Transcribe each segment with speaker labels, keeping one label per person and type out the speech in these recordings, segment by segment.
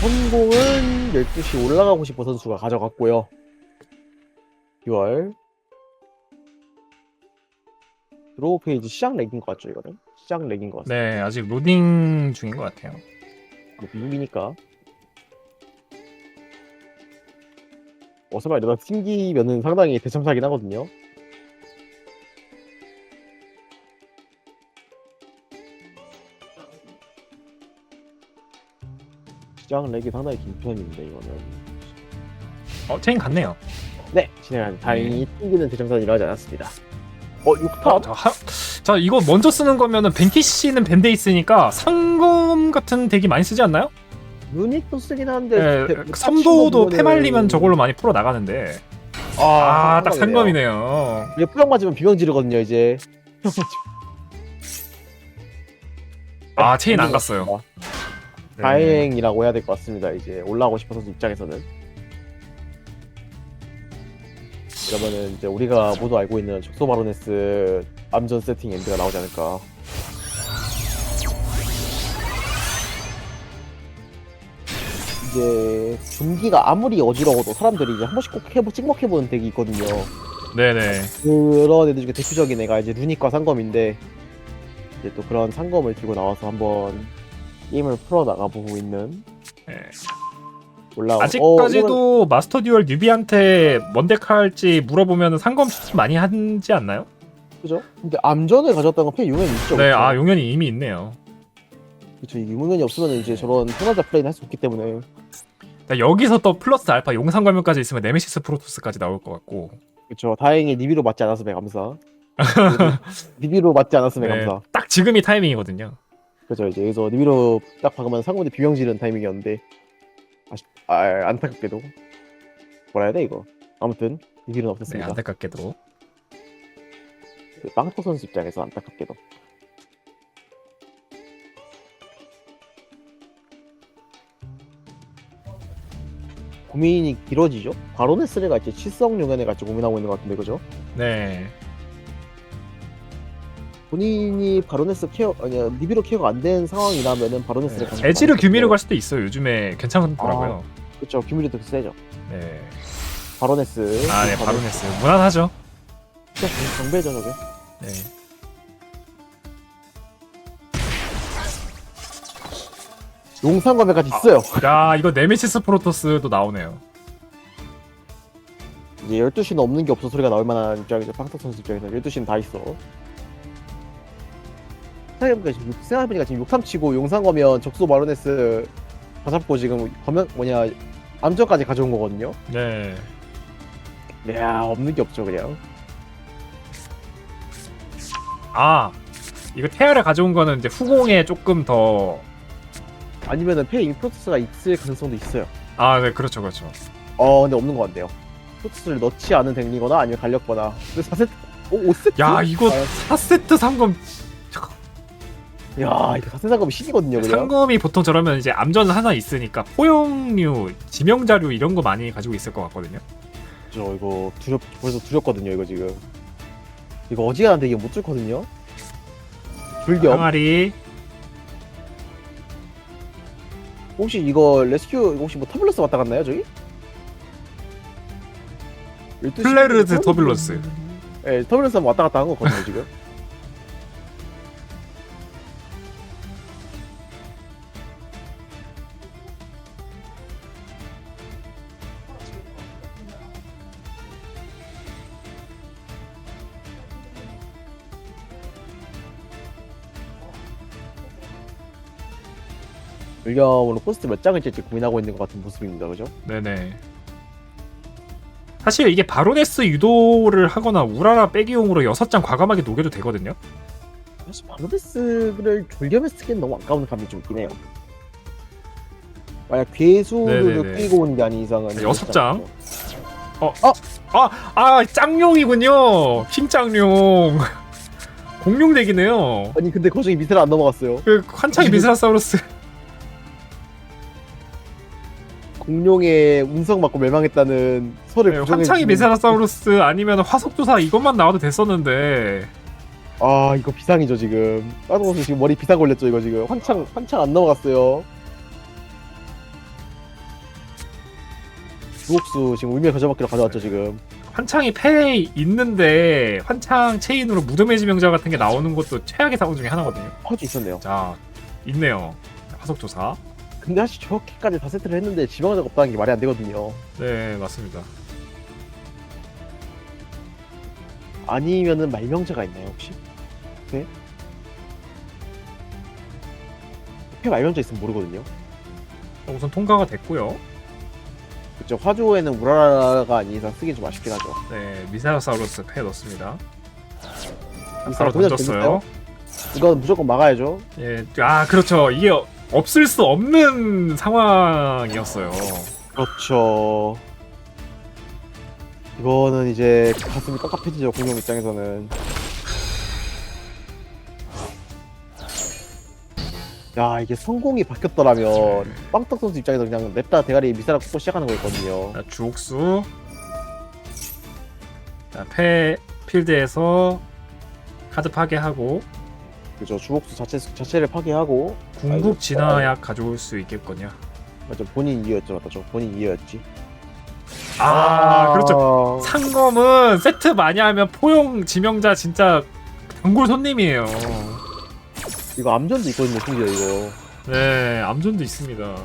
Speaker 1: 성공은 12시 올라가고 싶어 선수가 가져갔고요. 6월 드로우 페이지 시작 렉인 것 같죠 이거는? 시작 렉인 것 같습니다.
Speaker 2: 네, 아직 로딩 중인 것 같아요.
Speaker 1: 뭐 미국이니까 어서만 이러다 튕기면은 상당히 대참사긴 하거든요. 시작 렉이 상당히 긴 편인데 이거는
Speaker 2: 어, 체인 갔네요.
Speaker 1: 네 진행 다행히 튕기는 대참사는 일어나지 않았습니다. 어 6탑
Speaker 2: 자, 하, 자, 이거 먼저 쓰는 거면은 벤티 씨는 밴드에 있으니까 상검 같은 덱이 많이 쓰지 않나요?
Speaker 1: 유닛도 쓰긴 한데
Speaker 2: 네,
Speaker 1: 대-
Speaker 2: 섬도도
Speaker 1: 부분은-
Speaker 2: 패말리면 저걸로 많이 풀어 나가는데. 아, 딱 상검이네요.
Speaker 1: 이게 뿌영 맞으면 비명 지르거든요 이제.
Speaker 2: 아, 체인 안 갔어요. 네.
Speaker 1: 다행이라고 해야 될 것 같습니다. 이제 올라가고 싶어서 입장에서는. 그러면은 이제 우리가 모두 알고 있는 적소 바로네스 암전 세팅 엔드가 나오지 않을까. 이제 분기가 아무리 어지러워도 사람들이 이제 한 번씩 꼭 해보 찍먹해보는 덱이 있거든요.
Speaker 2: 네네.
Speaker 1: 그런 애들 중에 대표적인 애가 이제 루닉과 상검인데 이제 또 그런 상검을 들고 나와서 한번 게임을 풀어 나가 보고 있는
Speaker 2: 네.
Speaker 1: 올라 어,
Speaker 2: 아직까지도 마스터 듀얼 뉴비한테 뭔덱 할지 물어보면 상검 추천 많이 하지 않나요?
Speaker 1: 그죠? 근데 암전을 가졌다는 건패 용연이 있죠.
Speaker 2: 네,
Speaker 1: 그쵸?
Speaker 2: 아 용현이 이미 있네요.
Speaker 1: 이 용연이 없으면 이제 저런 편하자 플레이는 할 수 없기 때문에
Speaker 2: 자, 여기서 또 플러스 알파 용상 관면까지 있으면 네메시스 프로토스까지 나올 것 같고.
Speaker 1: 그쵸. 다행히 리비로 맞지 않았음에 감사. 리비로 맞지 않았음에
Speaker 2: 네,
Speaker 1: 감사.
Speaker 2: 딱 지금이 타이밍이거든요.
Speaker 1: 그죠. 이제 여기서 리비로 딱 박으면 상공대 비명 지르는 타이밍이었는데 아쉽, 아 안타깝게도 뭐라 해야 돼 이거. 아무튼 리비는
Speaker 2: 네,
Speaker 1: 없었습니다.
Speaker 2: 안타깝게도.
Speaker 1: 그 빵토 선수 입장에서 안타깝게도 고민이 길어지죠? 바로네스를 갈지 칠성 용연을 갈지 고민하고 있는 것 같은데 그죠?
Speaker 2: 네.
Speaker 1: 본인이 바로네스 케어 아니야 리비로 케어가 안 된 상황이라면은 바로네스를 가는 게
Speaker 2: 에지르
Speaker 1: 텐데.
Speaker 2: 갈 수도 있어요. 요즘에 괜찮더라고요.
Speaker 1: 그쵸 규미도 되게 세죠
Speaker 2: 네.
Speaker 1: 바로네스
Speaker 2: 아, 네, 바로네스. 무난하죠.
Speaker 1: 진짜 정배죠 저게
Speaker 2: 네.
Speaker 1: 용산검에까지 있어요
Speaker 2: 야, 이거 네메시스 프로토스도 나오네요.
Speaker 1: 이제 12시는 없는 게 없어 소리가 나올 만한 입장이죠. 빵터 선수 입장에서 12시는 다 있어. 생각해보니까 지금, 육- 생각해보니까 지금 6 3 치고 용산 거면 적소 마로네스 다 잡고 지금 거면 뭐냐 암전까지 가져온 거거든요.
Speaker 2: 네.
Speaker 1: 야 없는 게 없죠 그냥.
Speaker 2: 아, 이거 테아를 가져온 거는 이제 후공에 조금 더.
Speaker 1: 아니면은 페 인프로토스가 있을 가능성도 있어요.
Speaker 2: 아, 네, 그렇죠, 그렇죠.
Speaker 1: 어 근데 없는 것 같네요. 프로토스를 넣지 않은 덱리거나 아니면 갈렸거나. 근데 4세트, 오 5세트?
Speaker 2: 야, 이거
Speaker 1: 아,
Speaker 2: 4세트 상검.
Speaker 1: 야 이거 4세트 상검이 신이거든요 그냥.
Speaker 2: 상검이 보통 저러면 이제 암전 하나 있으니까 포용류, 지명자료 이런 거 많이 가지고 있을 것 같거든요.
Speaker 1: 저 이거 두렵 벌써 두렵거든요 이거 지금 이거 어지간한데 이게 못 뚫거든요 불겸
Speaker 2: 항아리.
Speaker 1: 혹시 이거 레스큐 이거 혹시 뭐 터블러스 왔다 갔나요 저기? 12시
Speaker 2: 플레르드 터뷸런스.
Speaker 1: 네 터블러스 한번 왔다 갔다 한 거거든요 지금 불겸으로 포스트 몇 장을 찔지 고민하고 있는 것 같은 모습입니다 그죠?
Speaker 2: 네네. 사실 이게 바로네스 유도를 하거나 우라라 빼기용으로 6장 과감하게 녹여도 되거든요.
Speaker 1: 사실 바로데스를 졸겸에 쓰기엔 너무 아까운 감이 좀 있긴 해요. 만약 괴수를
Speaker 2: 네네네.
Speaker 1: 끌고 오는 게 아닌 이상은
Speaker 2: 네, 여섯 장.
Speaker 1: 어,
Speaker 2: 아, 짱룡이군요. 킹 짱룡. 공룡 덱이네요.
Speaker 1: 아니 근데 거중에 밑에를 안 넘어갔어요.
Speaker 2: 그 환창이 미스라사우루스.
Speaker 1: 공룡의 운석 맞고 멸망했다는 소를
Speaker 2: 네,
Speaker 1: 부정해
Speaker 2: 환창이
Speaker 1: 주는-
Speaker 2: 미스라사우루스 아니면 화석조사 이것만 나와도 됐었는데.
Speaker 1: 아 이거 비상이죠 지금. 따뜻 지금 머리 비상 걸렸죠 이거 지금. 환창 환창 안 넘어갔어요. 주옥수 지금 울며 겨자먹기로 가져왔죠 지금.
Speaker 2: 환창이 패에 있는데 환창 체인으로 무덤의 지명자 같은 게 나오는 것도 최악의 상황 중에 하나거든요.
Speaker 1: 퍼즐 있었네요.
Speaker 2: 자 있네요. 화석 조사.
Speaker 1: 근데 사실 저렇게까지 다 세트를 했는데 지방자가 없다는 게 말이 안 되거든요.
Speaker 2: 네 맞습니다.
Speaker 1: 아니면은 말명자가 있나요 혹시? 네? 패 말명자 있으면 모르거든요.
Speaker 2: 우선 통과가 됐고요.
Speaker 1: 그쵸 화조에는 우라라가 아닌 이상 쓰기 좀 아쉽긴 하죠.
Speaker 2: 네 미사사우루스 패 넣습니다.
Speaker 1: 이
Speaker 2: 바로 던졌어요.
Speaker 1: 이건 무조건 막아야죠.
Speaker 2: 예, 아 그렇죠. 이게 없을 수 없는 상황이었어요.
Speaker 1: 그렇죠. 이거는 이제 가슴이 깝깝해지죠 공룡 입장에서는. 야 이게 성공이 바뀌었더라면 빵떡 선수 입장에서 그냥 냅다 대가리 미사라 꽂고 시작하는 거였거든요.
Speaker 2: 자, 주옥수. 자, 패 필드에서 카드 파괴하고
Speaker 1: 그죠 주복수 자체 자체를 파괴하고
Speaker 2: 궁극 진화약 가져올 수 있겠군요.
Speaker 1: 맞죠 본인 이해였죠 맞죠 본인 이해였지.
Speaker 2: 아, 그렇죠. 상검은 세트 많이 하면 포용 지명자 진짜 단골 손님이에요.
Speaker 1: 이거 암전도 있거든요 심지어 이거.
Speaker 2: 네, 암전도 있습니다.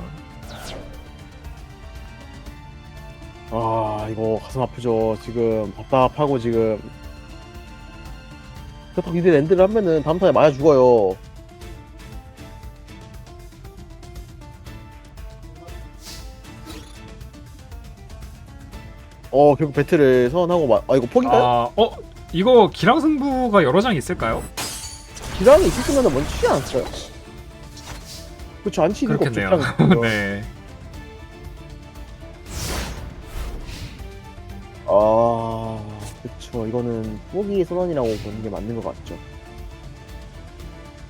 Speaker 1: 아 이거 가슴 아프죠 지금 답답하고 지금 그렇다고 이대 랜드를 하면은 다음 턴에 맞아 죽어요 어 결국 배틀을 선언하고 마... 아 이거 포기가요?
Speaker 2: 아, 어, 이거 기랑 승부가 여러 장 있을까요?
Speaker 1: 기량이 있으면 먼저 치지 않았어요? 그렇죠 안 치는 거 없죠
Speaker 2: 그렇겠네요. 네.
Speaker 1: 아 그쵸 이거는 포기 선언이라고 보는 게 맞는 것 같죠.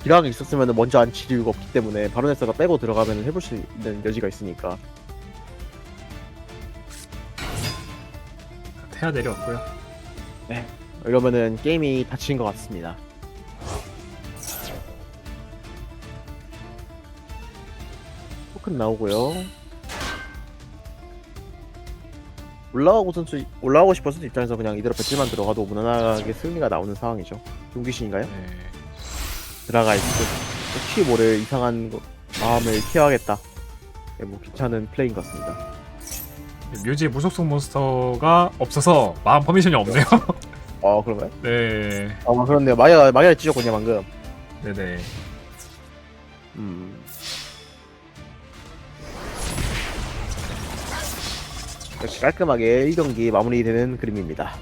Speaker 1: 기량이 있었으면 먼저 안 칠 이유가 없기 때문에 바로네스가 빼고 들어가면 해볼 수 있는 여지가 있으니까.
Speaker 2: 태아 내려왔고요.
Speaker 1: 이러면은 게임이 닫힌 것 같습니다. 토큰 나오고요 올라가고 선수 올라가고 싶어 선수 입장에서 그냥 이대로 배틀만 들어가도 무난하게 승리가 나오는 상황이죠 용기신인가요?
Speaker 2: 네.
Speaker 1: 들어가 있고 혹시 모를 이상한 거- 마음을 키워야겠다. 네, 뭐 괜찮은 플레이인 것 같습니다.
Speaker 2: 묘지에 무속성 몬스터가 없어서 마음 퍼미션이 없네요.
Speaker 1: 어 그런가요?
Speaker 2: 네.
Speaker 1: 아 그렇네요. 마이가 마이가 찢었군요 방금.
Speaker 2: 네네.
Speaker 1: 음. 이렇게 깔끔하게 1경기 마무리되는 그림입니다.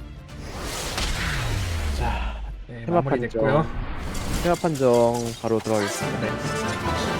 Speaker 1: 자,
Speaker 2: 네,
Speaker 1: 테마
Speaker 2: 마무리됐고요.
Speaker 1: 테마 판정 바로 들어가겠습니다.
Speaker 2: 네.